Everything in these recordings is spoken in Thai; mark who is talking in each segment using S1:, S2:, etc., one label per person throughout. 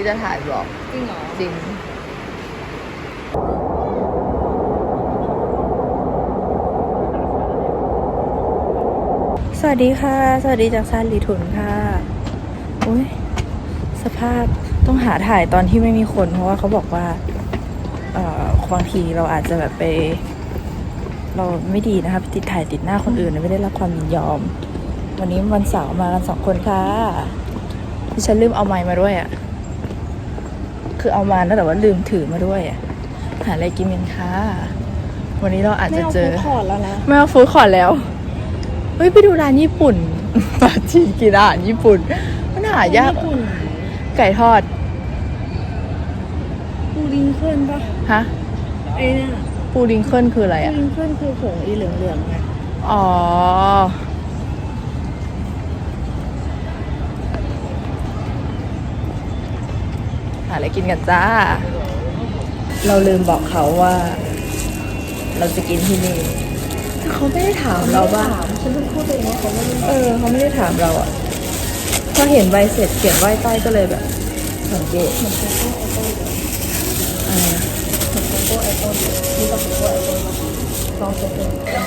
S1: วันนี้จะถ่ายบล็อก
S2: จริงเหรอ
S1: จริงสวัสดีค่ะ สวัสดีจากซานลีทุนค่ะโอ้ยสภาพต้องหาถ่ายตอนที่ไม่มีคนเพราะว่าเขาบอกว่าเอ่อบางทีเราอาจจะแบบไป เราไม่ดีนะคะไปติดถ่ายติดหน้าคนอื่นไม่ได้รับความยินยอม วันนี้วันเสาร์มากันสองคนค่ะที่ฉันลืมเอาไม้มาด้วยอะ่ะ คือเอามานะแต่ว่าลืมถือมาด้วยอะ่ะหาอะไรกินกันค่ะ วันนี้เราอาจจะเจอ
S2: ไม่าฟู้ดคอร์ทแล้วนะ
S1: ไม่เอาฟู้ดคอร์ทแล้ว เฮ้ย ไปดูร้านญี่ปุ่น ปาจีนกินอาหารญี่ปุ่น มันหายาก
S2: ญี่ปุ่น
S1: ไก่ทอด
S2: ปูลิงเคิลปะ
S1: ฮะ
S2: ไอ้เนี่ย
S1: ปูลิงเคิลคืออะไร
S2: ปู
S1: อะ
S2: ลิงเคิลคือผงอีเหลืองๆไง
S1: อ๋อ หาอะไรกินกันจ้า เราลืมบอกเขาว่า เราจะกินที่นี่แต่เขาไม่ได้ถามเราบ้าง
S2: ฉันเพิ่งพูดเองว่าเขาไม่ได้
S1: เออเขาไม่ได้ถามเราอะพอเห็นใบเสร็จเขียนไหว้ใต้ก็เลยแบบสังเกต
S2: เหมือนโกโก้ไอโต้เลย
S1: อ่า
S2: เหมือนโกโก้ไอโต้เลยนี่กับโกโก้ไอโต้ปะลองโกโก้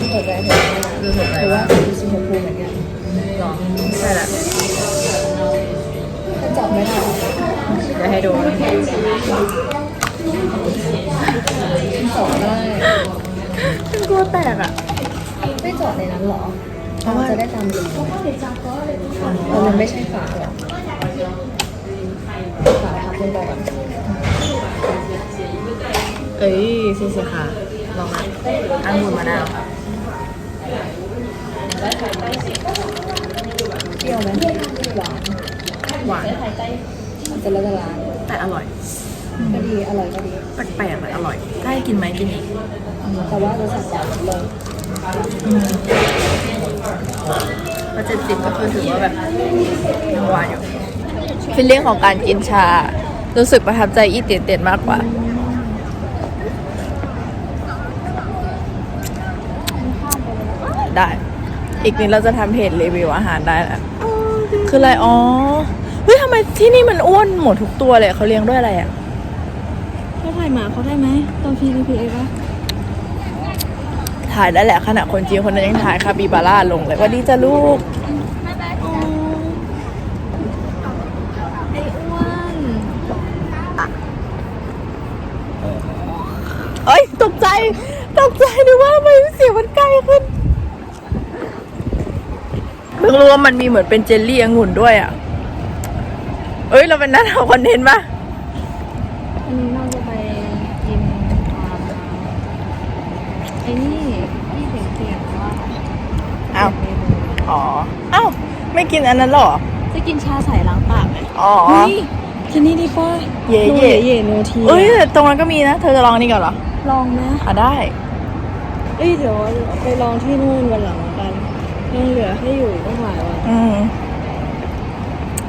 S2: เขาเปิดใจเธอ
S1: ดูสนใจ
S2: หรือว่า
S1: ว่า
S2: สีชมพูเหมือนกัน
S1: หรอใช่ละ
S2: ถ้าจับไม่ได้
S1: เดี๋ยวให้ดู
S2: จอดได้
S1: ฉันกลัวแตกอะ
S2: ไม่จอดในนั้นหรอ
S1: เพราะว่า
S2: จะได้ตามลิงเออมันไม่ใช่ฝาหรอฝาพับลงไปก่อน
S1: เอ้ยสิสิค่ะ ลองนะอังุ่นมะนาว
S2: เปรี้ยวไหมหวาน
S1: หวาน
S2: มันจะละลาย
S1: แต่อร่อย
S2: ก็ดี อร่อยก็ดี
S1: แปลกๆแต่อร่อย ถ้าให้กินไหมกินอีก
S2: แต่ว่าเราสั่งหวานเลย
S1: เพราะเจ็ดสิบก็คือถือว่าแบบยังหวานอยู่ฟิลลิ่งของการกินชา รู้สึกประทับใจอีเตียนเตียนมากกว่า ได้ อีกนิดเราจะทำเพจรีวิวอาหารได้แล้วคืออะไรอ๋อเฮ้ยทำไมที่นี่มันอ้วนหมดทุกตัวเลยเขาเลี้ยงด้วยอะไรอะ
S2: เขาถ่ายหมาเขาได้ไหมตอน PDPA ปะ
S1: ถ่ายได้แหละขณะคนจีนคนนั้นยังถ่ายคาบิบาร่าลงเลยว่าดีจ้ะลูก
S2: ไอ้อ้วน
S1: เอ้ยตกใจ ตกใจดูว่าทำไมเสียงมันใกล้ขึ้น เพิ่งรู้ว่ามันมีเหมือนเป็นเจลลี่องุ่นด้วยอะ เอ้ย เราเป็นนักทำคอนเทนต์ปะ
S2: อันนี้เราจะไปกินอ่าไอ้นี่ที่เสียงเสียงว่า
S1: อ้าว
S2: เมนู
S1: อ๋ออ้าวไม่กินอันนั้นเหรอ
S2: จะกินชาใสล้างปากไหม
S1: อ๋อ
S2: เฮ้ยที่นี่ดีป่ะ
S1: เย่
S2: โน
S1: เย่
S2: เย่โนที
S1: เอ้ยแต่ตรงนั้นก็มีนะ เธอจะลองอันนี้ก่อนเหรอ
S2: ลองนะ
S1: อะได้
S2: เอ้ยเดี๋ยวไปลองที่นู่นวันหลังกัน ยังเหลือให้อยู่อีกตั้งหลายวัน
S1: อืม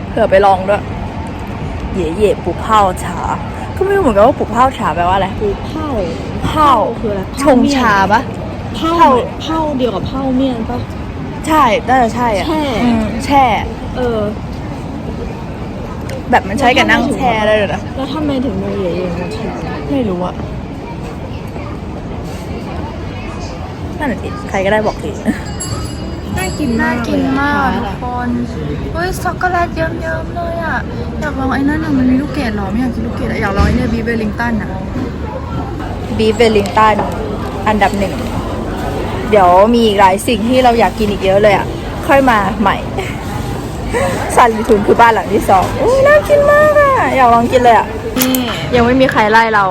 S1: เผื่อไปลองด้วยเย่เย่ปูเผาชา ก็ไม่รู้เหมือนกันว่าปูเผาชาแปลว่าอะไร
S2: คือเผา
S1: เผา
S2: คืออะไร
S1: ชงชาปะ
S2: เผา
S1: เผา
S2: เผาเดียวกับเผาเมียนปะ
S1: ใช่น่าจะใช่อะ
S2: แช่
S1: อืมแช่
S2: เออ
S1: แบบมันใช้กับนั่งแช่ได้เลยนะ
S2: แล้วทำไมถึงโนเย่เย่โนที
S1: ไม่รู้อะนั่นแหละดิใครก็ได้บอกที
S2: น่ากินมาก
S1: น่ากินมากทุกคนเฮ้ยช็อกโกแลตเยิ้มๆเลยอะ อยากลองไอ้นั่นอะมันมีลูกเกดเหรอ ไม่อยากกินลูกเกดอะอยากลองไอ้เนี่ยบีเวลลิงตันอะบีเวลลิงตันอันดับหนึ่ง เดี๋ยวมีอีกหลายสิ่งที่เราอยากกินอีกเยอะเลยอะ ค่อยมาใหม่สันลิทุนคือบ้านหลังที่สองอุ้ยน่ากินมากอะ อยากลองกินเลยอะ
S2: นี่
S1: ยังไม่มีใครไล่เรา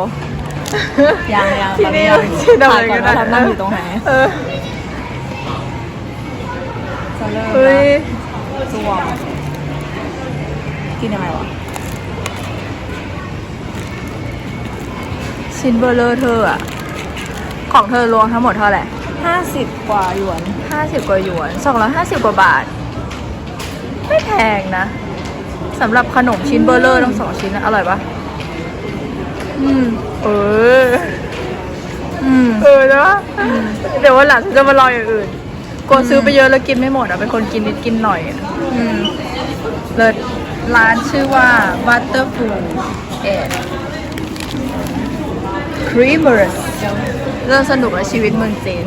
S2: ยังยัง
S1: ที่นี่
S2: ตอน
S1: ที่
S2: นี้
S1: ทำ
S2: ถ่า
S1: อะ
S2: ย
S1: ไร
S2: ก่อน
S1: ก็ได้
S2: ว่าเรานั่งอยู่ตรงไหน
S1: เออ
S2: จะเริ่ม
S1: เฮ้ย
S2: สวมกินยังไงวะ
S1: ชิ้นเบอร์เลอร์เธออะของเธอรวมทั้งหมดเท่าไหร่
S2: ห้าสิบกว่าหยวน
S1: ห้าสิบกว่าหยวนสองร้อยห้าสิบกว่าบาท ไม่แพงนะสำหรับขนมชิ้นเบอร์เลอร์ทั้งสองชิ้นนะอร่อยปะ
S2: อืม
S1: เออ
S2: อืม
S1: เออนะเดี๋ยววันหลังฉันจะมาลองอย่างอื่น กลัวซื้อไปเยอะแล้วกินไม่หมดอะเป็นคนกินนิดกินหน่อยอะอืมเลิศร้านชื่อว่า Butterful and Creamers เริ่มสนุกกับชีวิตเมืองจีน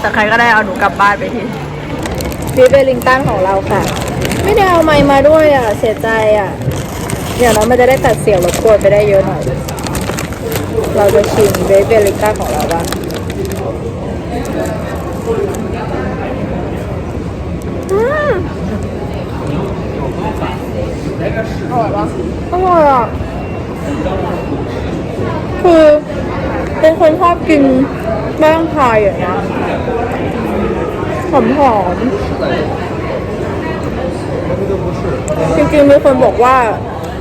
S1: แต่ใครก็ได้เอาหนูกลับบ้านไปทีบีเบลิงตันของเราค่ะ ไม่ได้เอาไมค์มาด้วยอะ เสียใจอะอย่างน้อยมันจะได้ตัดเสียงรบกวนไปได้เยอะหน่อย เราจะชิมเบเบลิก้าของเราบ้าง อร่อยปะอร่อยอะ คือเป็นคนชอบกินแป้งพายอย่างเงี้ยหอมหอมๆจริงๆมีคนบอกว่า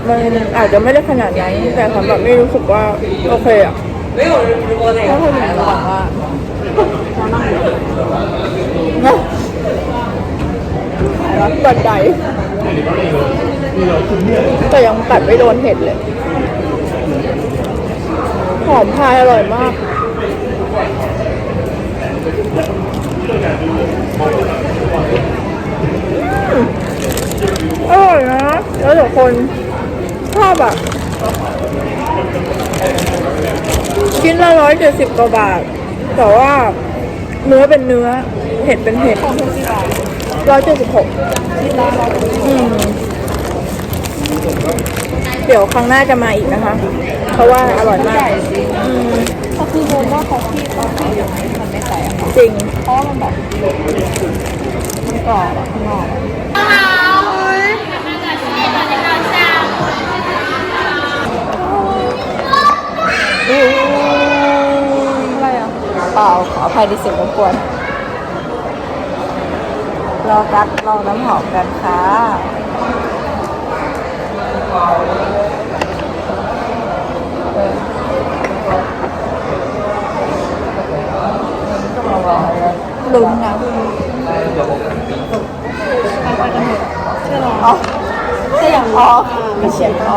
S1: มันอาจจะไม่ได้ขนาดนั้นแต่สำหรับไม่รู้สึกว่าโอเคอะถ้าคนอื่นบอกว่านะบัดใจ แต่ยังกัดไม่โดนเห็ดเลย หอมพายอร่อยมาก อร่อยนะแล้วแต่คนชอบอะชิ้นละร้อยเจ็ดสิบกว่าบาท แต่ว่าเนื้อเป็นเนื้อ เห็ดเป็นเห็ดร้อยเจ็ดสิบหก เดี๋ยวครั้งหน้าจะมาอีกนะคะ เพราะว่าอร่อยมากอืม
S2: ก็คือโมว่าคอฟฟี่คอฟฟี่อย่มันไม่แตกอะ
S1: จริง
S2: เพราะมันแบบมันกรอบอะข้างนอก
S1: อะไรอะเปล่าขออภัยในเสียงรบกวนรอกัดรอน้ำหอมกันค่ะ ลุ้นนะอ๋อ这样哦，没写哦。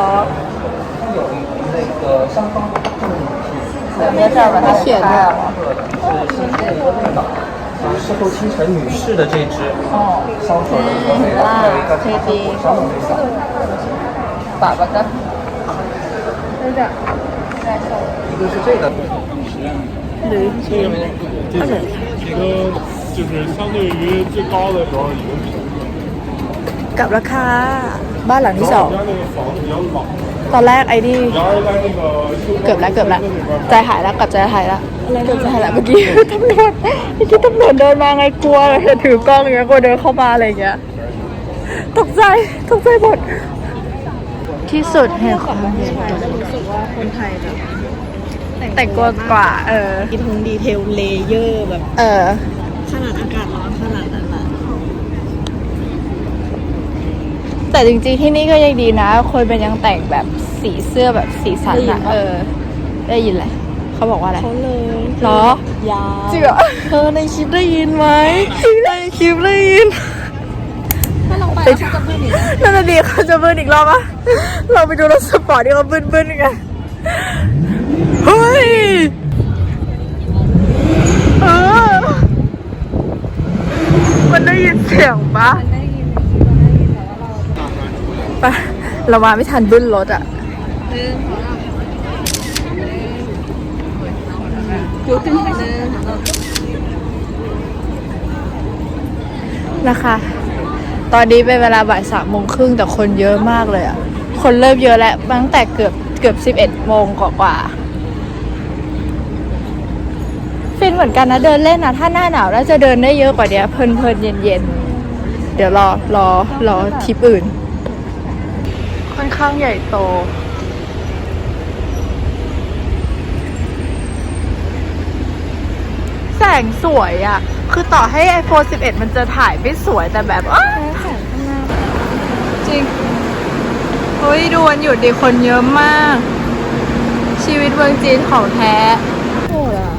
S1: 别这儿把它写的。
S3: 事后清晨女士的这支
S1: 哦，
S3: 香水的和美的，还有一个
S1: 可以的
S3: 火烧的味道。
S1: 粑粑的。
S3: 一个是这个，
S1: 驴
S4: 这个这个就是相对于最高的时候已经比较热了。
S1: กลับราคาบ้านหลัง
S4: 然
S1: ที่สอ
S4: 后
S1: ง
S4: 我家那个房子比较老，
S1: ตอนแรกไอ้นี่
S4: 然而在那个修
S1: เกือบแล้วเกือบแล้ว
S4: 那里边
S1: ใจหายแล้วกลับใจหายแล้วเกือบใจหายแล้วเมื่อกี้ ตำรวจเมื่อกี้ตำรวจเดินมาไงกลัวเลยถือกล้องอย่างเงี้ยกลัวเดินเข้ามาอะไรอย่างเงี้ยตกใจตกใจหมด ที่สุดแห่งความเย็น
S2: รู้สึกว่าคนไทยแบบ
S1: แต่งตัวกว่าเออ
S2: กินทุงดีเทลเลเยอร์แบบ
S1: เออ
S2: ขนาดอากาศร้อนขนาดนั้นอะ
S1: แต่จริงๆที่นี่ก็ยังดีนะ คนเป็นยังแต่งแบบสีเสื้อแบบสีสันอะเออ ได้ยินแหละเขาบอกว่าอะไร
S2: เขาเลย
S1: เหรอ
S2: ยาว
S1: จริงเหรอ
S2: เธอในคลิปได้ยินไหม
S1: ในคลิปได้ยิน
S2: ถ้าลอง ไปแล้วเขาจะพูดอีกนั่
S1: นน่ะดีเขาจะบิ้ลอีกรอบปะเราไปดูรถสปอร์ตที่เขาบิ้ลเบิ้ลกันเฮ้ยเออมันได้ยินเสียงปะ
S2: ปะ
S1: เรามาไม่ทันบิ้
S2: นรถองเรา
S1: คะ ตอนนี้เป็นเวลาบ่ายสามโมงครึ่งแต่คนเยอะมากเลยอะคนเริ่มเยอะแล้วตั้งแต่เกือบเกือบสิบเอ็ดโมงกว่าๆฟินเหมือนกันนะเดินเล่นนะถ้าหน้าหนาวแล้วจะเดินได้เยอะกว่านี้เพลินๆเย็นๆเดี๋ยวรอรอรอทริปอื่น ค่อนข้างใหญ่โต แส งสวยอะคือต่อให้ iPhone 11 มันจะถ่ายไม่สวยแต่แบบอ้าวจริงเฮ้ยดูวันหยุดดีคนเยอะมาก ชีวิตเมืองจีนของแท้
S2: โหดอะ